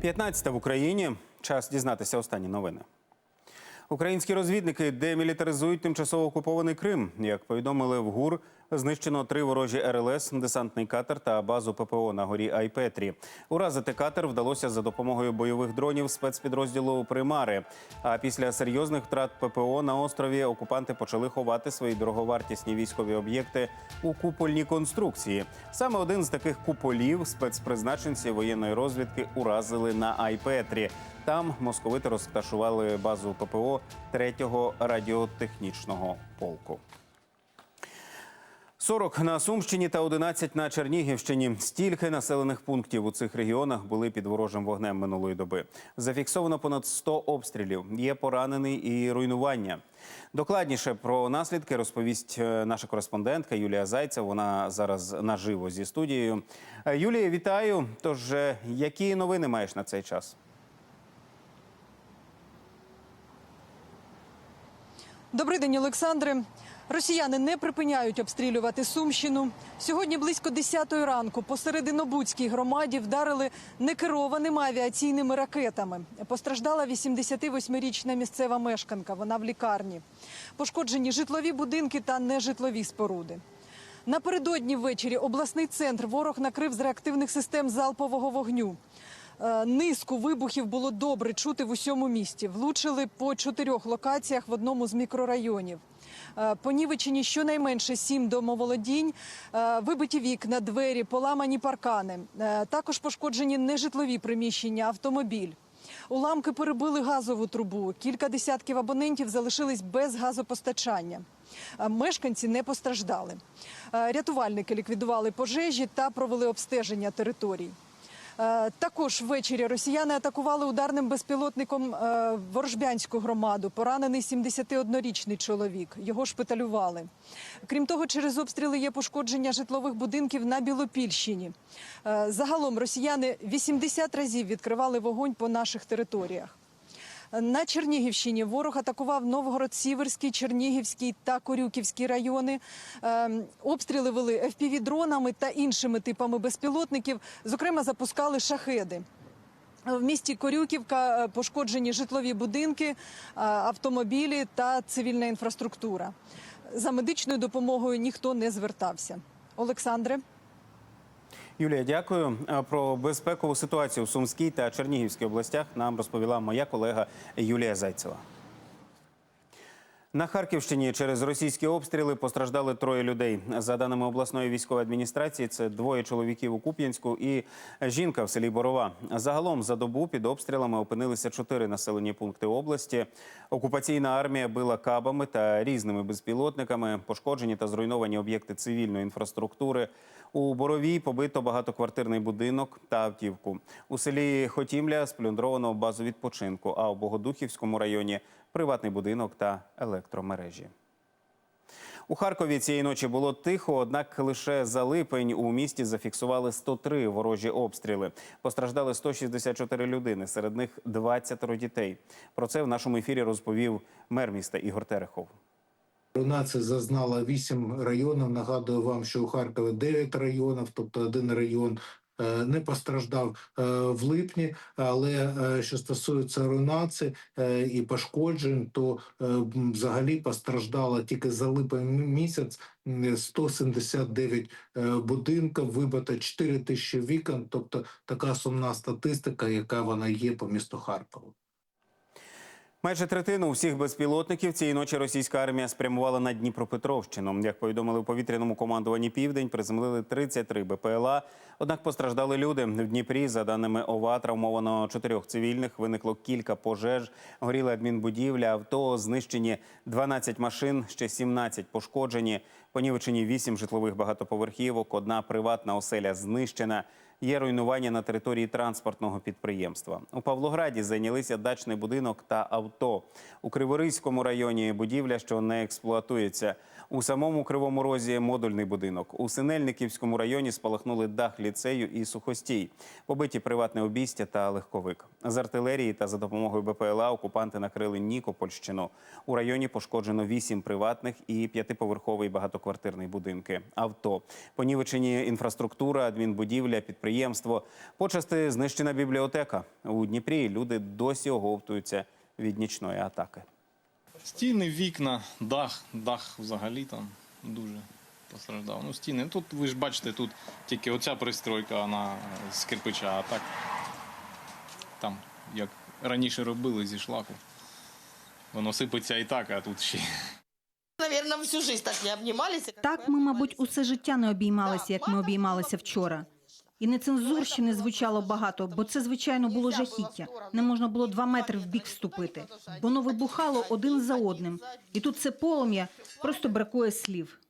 15 в Україні. Час дізнатися останні новини. Українські розвідники демілітаризують тимчасово окупований Крим. Як повідомили в ГУР, знищено три ворожі РЛС, десантний катер та базу ППО на горі Айпетрі. Уразити катер вдалося за допомогою бойових дронів спецпідрозділу Примари. А після серйозних втрат ППО на острові окупанти почали ховати свої дороговартісні військові об'єкти у купольні конструкції. Саме один з таких куполів спецпризначенці воєнної розвідки уразили на Айпетрі. Там московити розташували базу ППО 3-го радіотехнічного полку. 40 на Сумщині та 11 на Чернігівщині. Стільки населених пунктів у цих регіонах були під ворожим вогнем минулої доби. Зафіксовано понад 100 обстрілів. Є поранений і руйнування. Докладніше про наслідки розповість е, наша кореспондентка Юлія Зайцев. Вона зараз наживо зі студією. Е, Юлія, вітаю. Тож, е, які новини маєш на цей час? Добрий день, Олександре. Росіяни не припиняють обстрілювати Сумщину. Сьогодні близько 10 ранку по Серединобудській громаді вдарили некерованими авіаційними ракетами. Постраждала 88-річна місцева мешканка. Вона в лікарні. Пошкоджені житлові будинки та нежитлові споруди. Напередодні ввечері обласний центр ворог накрив з реактивних систем залпового вогню. Е, Низку вибухів було добре чути в усьому місті. Влучили по чотирьох локаціях в одному з мікрорайонів. Е, Понівечені щонайменше сім домоволодінь, е, вибиті вікна, двері, поламані паркани. Е, Також пошкоджені нежитлові приміщення, автомобіль. Уламки перебили газову трубу. Кілька десятків абонентів залишились без газопостачання. Мешканці не постраждали. Рятувальники ліквідували пожежі та провели обстеження територій. Е, Також ввечері росіяни атакували ударним безпілотником е, Ворожбянську громаду. Поранений 71-річний чоловік. Його шпиталювали. Крім того, через обстріли є пошкодження житлових будинків на Білопільщині. Е, Загалом росіяни 80 разів відкривали вогонь по наших територіях. На Чернігівщині ворог атакував Новгород-Сіверський, Чернігівський та Корюківський райони. Ем, Обстріли вели FPV-дронами та іншими типами безпілотників. Зокрема, запускали шахеди. В місті Корюківка е, пошкоджені житлові будинки, е, автомобілі та цивільна інфраструктура. За медичною допомогою ніхто не звертався. Олександре. Юлія, дякую. Про безпекову ситуацію в Сумській та Чернігівській областях нам розповіла моя колега Юлія Зайцева. На Харківщині через російські обстріли постраждали троє людей. За даними обласної військової адміністрації, це двоє чоловіків у Куп'янську і жінка в селі Борова. Загалом за добу під обстрілами опинилися чотири населені пункти області. Окупаційна армія била кабами та різними безпілотниками. Пошкоджені та зруйновані об'єкти цивільної інфраструктури. У Боровій побито багатоквартирний будинок та автівку. У селі Хотімля сплюндровано базу відпочинку, а у Богодухівському районі приватний будинок та електромережі. У Харкові цієї ночі було тихо, однак лише за липень у місті зафіксували 103 ворожі обстріли. Постраждали 164 людини, серед них 20 дітей. Про це в нашому ефірі розповів мер міста Ігор Терехов. Руйнація зазнала 8 районів. Нагадую вам, що у Харкові 9 районів, тобто один район не постраждав е, в липні. Але е, що стосується руйнації е, і пошкоджень, то е, взагалі постраждала тільки за липень місяць м, 179 е, будинків, вибито 4 тисячі вікон. Тобто така сумна статистика, яка вона є по місту Харкову. Майже третину всіх безпілотників цієї ночі російська армія спрямувала на Дніпропетровщину. Як повідомили у повітряному командуванні Південь, приземлили 33 БПЛА. Однак постраждали люди в Дніпрі. За даними ОВА, травмовано чотирьох цивільних. Виникло кілька пожеж. Горіла адмінбудівля, авто, знищені 12 машин, ще 17 пошкоджені. Понівечені 8 житлових багатоповерхівок. Одна приватна оселя знищена. Є руйнування на території транспортного підприємства. У Павлограді зайнялися дачний будинок та авто. У Криворізькому районі будівля, що не експлуатується. У самому Кривому Розі модульний будинок. У Синельниківському районі спалахнули дах ліцею і сухостій. Побиті приватне обійстя та легковик. З артилерії та за допомогою БПЛА окупанти накрили Нікопольщину. У районі пошкоджено вісім приватних і п'ятиповерховий багатоквартирний будинки. Авто понівечені інфраструктура, адмінбудівля, підприємства підприємство. Почасти знищена бібліотека. У Дніпрі люди досі оговтуються від нічної атаки. Стіни, вікна, дах, дах взагалі там дуже постраждав. Ну, стіни. Тут ви ж бачите, тут тільки оця пристройка, вона з кирпича, а так там, як раніше робили зі шлаку. Воно сипеться і так, а тут ще. Наверное, всю жизнь так не обнимались. Так ми, мабуть, усе життя не обіймалися, як ми обіймалися вчора. І нецензурщини звучало багато, бо це, звичайно, було жахіття. Не можна було два метри в бік вступити. Воно вибухало один за одним. І тут це полум'я, просто бракує слів.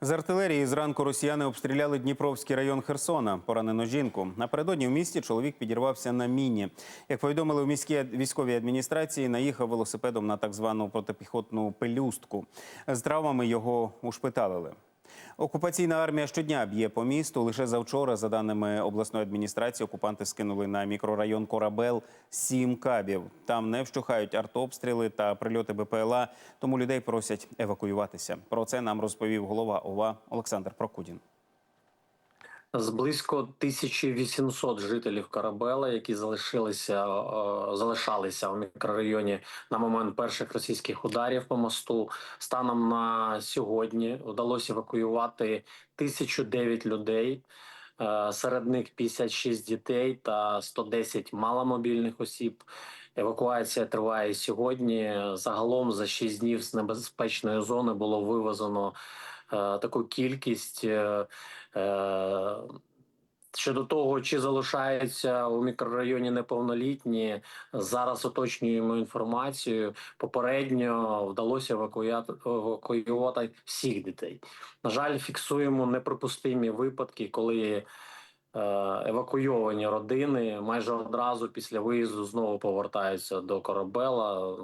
З артилерії зранку росіяни обстріляли Дніпровський район Херсона. Поранено жінку. Напередодні в місті чоловік підірвався на міні. Як повідомили у міській військовій адміністрації, наїхав велосипедом на так звану протипіхотну пелюстку. З травмами його ушпиталили. Окупаційна армія щодня б'є по місту. Лише завчора, за даними обласної адміністрації, окупанти скинули на мікрорайон Корабел сім кабів. Там не вщухають артобстріли та прильоти БПЛА, тому людей просять евакуюватися. Про це нам розповів голова ОВА Олександр Прокудін. З близько 1800 жителів Карабела, які залишилися е, залишалися в мікрорайоні на момент перших російських ударів по мосту. Станом на сьогодні вдалося евакуювати 1009 людей. Е, Серед них 56 дітей та 110 маломобільних осіб. Евакуація триває сьогодні. Загалом за 6 днів з небезпечної зони було вивезено е, таку кількість. Е, Щодо того, чи залишаються у мікрорайоні неповнолітні, зараз уточнюємо інформацію. Попередньо вдалося евакуювати всіх дітей. На жаль, фіксуємо неприпустимі випадки, коли е, евакуйовані родини майже одразу після виїзду знову повертаються до корабела.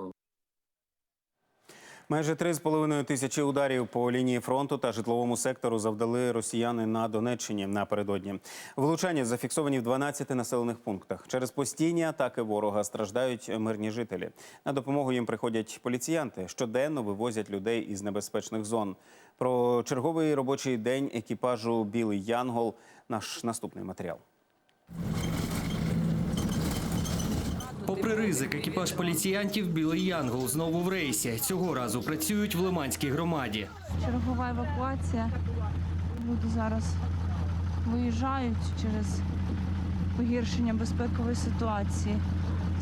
Майже 3,5 тисячі ударів по лінії фронту та житловому сектору завдали росіяни на Донеччині напередодні. Влучання зафіксовані в 12 населених пунктах. Через постійні атаки ворога страждають мирні жителі. На допомогу їм приходять поліціянти. Щоденно вивозять людей із небезпечних зон. Про черговий робочий день екіпажу Білий Янгол. Наш наступний матеріал. Попри ризик, екіпаж поліціянтів Білий Янгол знову в рейсі. Цього разу працюють в Лиманській громаді. Чергова евакуація. Люди зараз виїжджають через погіршення безпекової ситуації.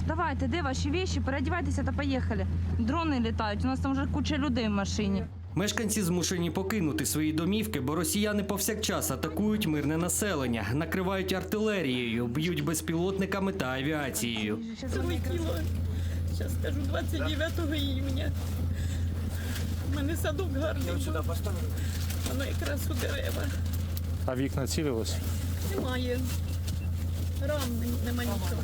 Давайте, де ваші віші? Переодівайтеся та поїхали. Дрони літають. У нас там вже куча людей в машині. Мешканці змушені покинути свої домівки, бо росіяни повсякчас атакують мирне населення, накривають артилерією, б'ють безпілотниками та авіацією. Зараз скажу, 29 іюня. У мене садок гарний. був. Воно якраз у дерева. А вікна цілились? Немає рам, нема нічого.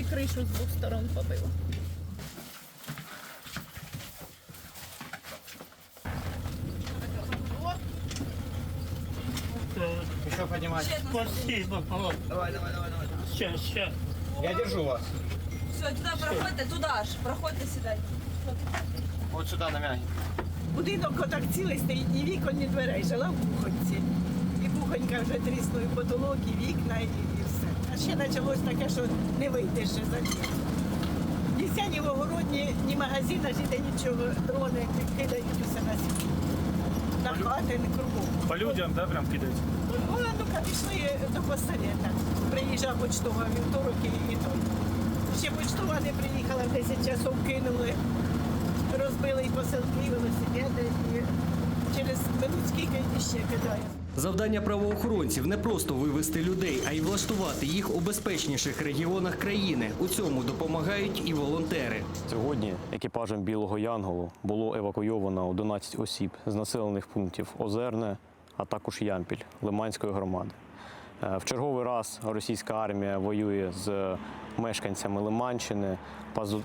І кришу з двох сторон побило. Все, туди проходьте, туди ж. Проходьте сюди. Будинок отак цілий стоїть, ні вікон, ні дверей. Жила в кухонці. І кухонька вже тріснув і потолок, і вікна, і, і все. А ще почалось таке, що не вийдеш ще за дім. Ні ся, ні в огородні, ні магазина, жити нічого, дрони кидають усе на світ. На хати, не кругом. По людям, да, прям кидають? Вона ну пішли до постарета. Приїжджав почтова вівторок і, і той. Ще почтова не приїхала, 10 часов кинули, розбили і поселки, і велосипеди, і через минут скільки ще кидає. Завдання правоохоронців не просто вивести людей, а й влаштувати їх у безпечніших регіонах країни. У цьому допомагають і волонтери. Сьогодні екіпажем Білого Янголу було евакуйовано 11 осіб з населених пунктів Озерне, а також Ямпіль Лиманської громади. Е, В черговий раз російська армія воює з мешканцями Лиманщини.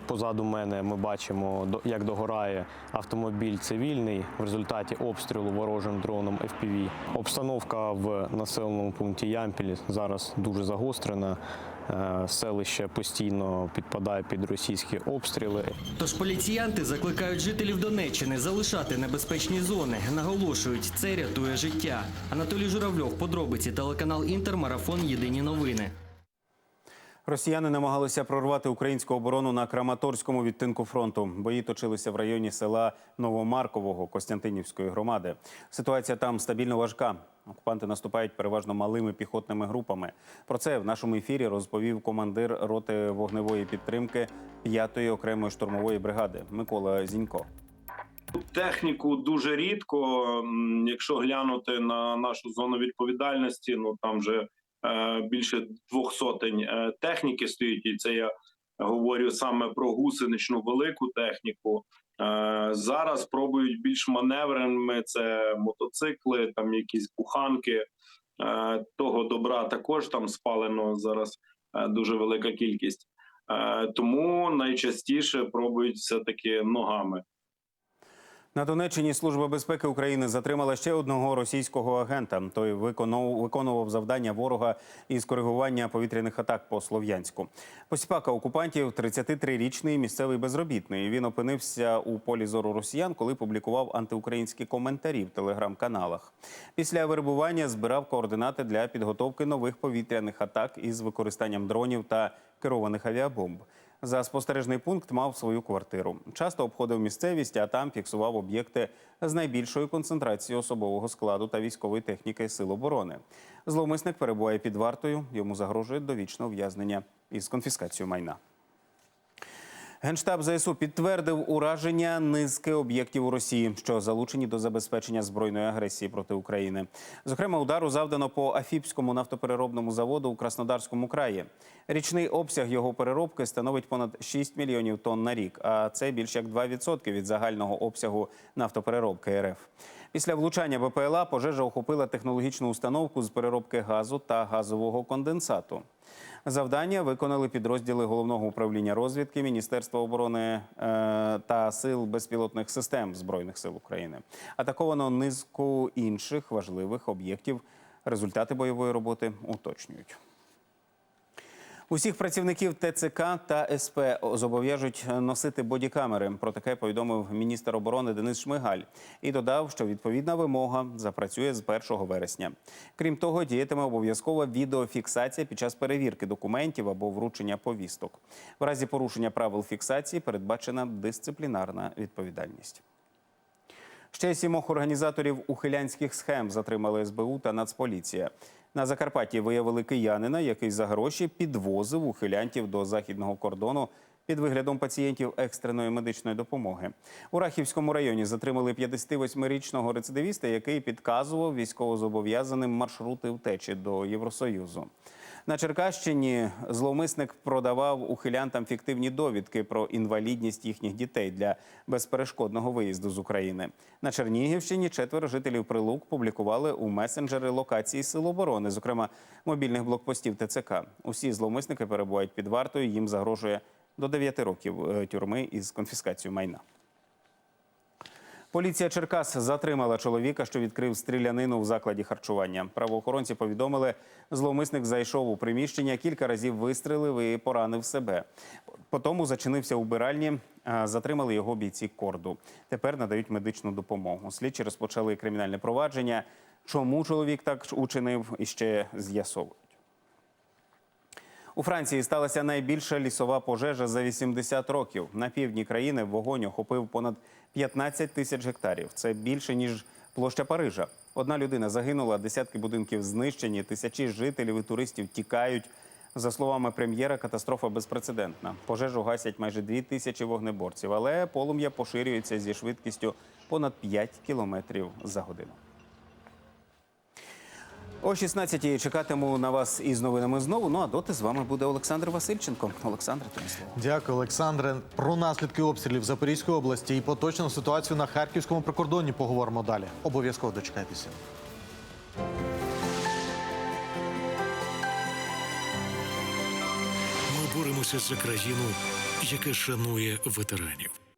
Позаду мене ми бачимо, як догорає автомобіль цивільний в результаті обстрілу ворожим дроном FPV. Обстановка в населеному пункті Ямпіль зараз дуже загострена. Е, Селище постійно підпадає під російські обстріли. Тож поліціянти закликають жителів Донеччини залишати небезпечні зони. Наголошують, це рятує життя. Анатолій Журавльов, подробиці, телеканал Інтер, марафон Єдині новини. Росіяни намагалися прорвати українську оборону на Краматорському відтинку фронту. Бої точилися в районі села Новомаркового Костянтинівської громади. Ситуація там стабільно важка. Окупанти наступають переважно малими піхотними групами. Про це в нашому ефірі розповів командир роти вогневої підтримки 5-ї окремої штурмової бригади Микола Зінько. техніку дуже рідко. Якщо глянути на нашу зону відповідальності, ну там вже е, більше двох сотень е, техніки стоїть, і це я говорю саме про гусеничну велику техніку. Е, зараз пробують більш маневреними. Це мотоцикли, там якісь буханки. Е, того добра також там спалено зараз е, дуже велика кількість. Тому найчастіше пробують все таки ногами. На Донеччині Служба безпеки України затримала ще одного російського агента. Той виконував завдання ворога із коригування повітряних атак по Слов'янську. Посіпака окупантів 33-річний місцевий безробітний. Він опинився у полі зору росіян, коли публікував антиукраїнські коментарі в телеграм-каналах. Після вербування збирав координати для підготовки нових повітряних атак із використанням дронів та керованих авіабомб. За спостережний пункт мав свою квартиру. Часто обходив місцевість, а там фіксував об'єкти з найбільшою концентрацією особового складу та військової техніки Сил оборони. Зловмисник перебуває під вартою. Йому загрожує довічне ув'язнення із конфіскацією майна. Генштаб ЗСУ підтвердив ураження низки об'єктів у Росії, що залучені до забезпечення збройної агресії проти України. Зокрема, удару завдано по Афіпському нафтопереробному заводу у Краснодарському краї. Річний обсяг його переробки становить понад 6 мільйонів тонн на рік, а це більш як 2% від загального обсягу нафтопереробки РФ. Після влучання БПЛА пожежа охопила технологічну установку з переробки газу та газового конденсату. Завдання виконали підрозділи головного управління розвідки Міністерства оборони е, та сил безпілотних систем збройних сил України. Атаковано низку інших важливих об'єктів. Результати бойової роботи уточнюють. Усіх працівників ТЦК та СП зобов'яжуть носити бодікамери. Про таке повідомив міністр оборони Денис Шмигаль і додав, що відповідна вимога запрацює з 1 вересня. Крім того, діятиме обов'язкова відеофіксація під час перевірки документів або вручення повісток. В разі порушення правил фіксації передбачена дисциплінарна відповідальність. Ще сімох організаторів ухилянських схем затримали СБУ та Нацполіція. На Закарпатті виявили киянина, який за гроші підвозив ухилянтів до західного кордону під виглядом пацієнтів екстреної медичної допомоги. У Рахівському районі затримали 58-річного рецидивіста, який підказував військовозобов'язаним маршрути втечі до Євросоюзу. На Черкащині зловмисник продавав ухилянтам фіктивні довідки про інвалідність їхніх дітей для безперешкодного виїзду з України. На Чернігівщині четверо жителів Прилук публікували у месенджери локації Сил оборони, зокрема мобільних блокпостів ТЦК. Усі зловмисники перебувають під вартою. Їм загрожує до 9 років е, тюрми із конфіскацією майна. Поліція Черкас затримала чоловіка, що відкрив стрілянину в закладі харчування. Правоохоронці повідомили, зловмисник зайшов у приміщення, кілька разів вистрелив і поранив себе. Потім зачинився у биральні. Затримали його бійці корду. Тепер надають медичну допомогу. Слідчі розпочали кримінальне провадження. Чому чоловік так учинив, іще з'ясовують. У Франції сталася найбільша лісова пожежа за 80 років. На півдні країни вогонь охопив понад 15 тисяч гектарів. Це більше ніж площа Парижа. Одна людина загинула, десятки будинків знищені, тисячі жителів і туристів тікають. За словами прем'єра, катастрофа безпрецедентна. Пожежу гасять майже дві тисячі вогнеборців, але полум'я поширюється зі швидкістю понад 5 кілометрів за годину. О 16-й чекатиму на вас із новинами знову. Ну а доти з вами буде Олександр Васильченко. Олександр, тобі слово. Дякую, Олександре. Про наслідки обстрілів Запорізької області і поточну ситуацію на харківському прикордонні поговоримо далі. Обов'язково дочекайтеся. Ми боремося за країну, яка шанує ветеранів.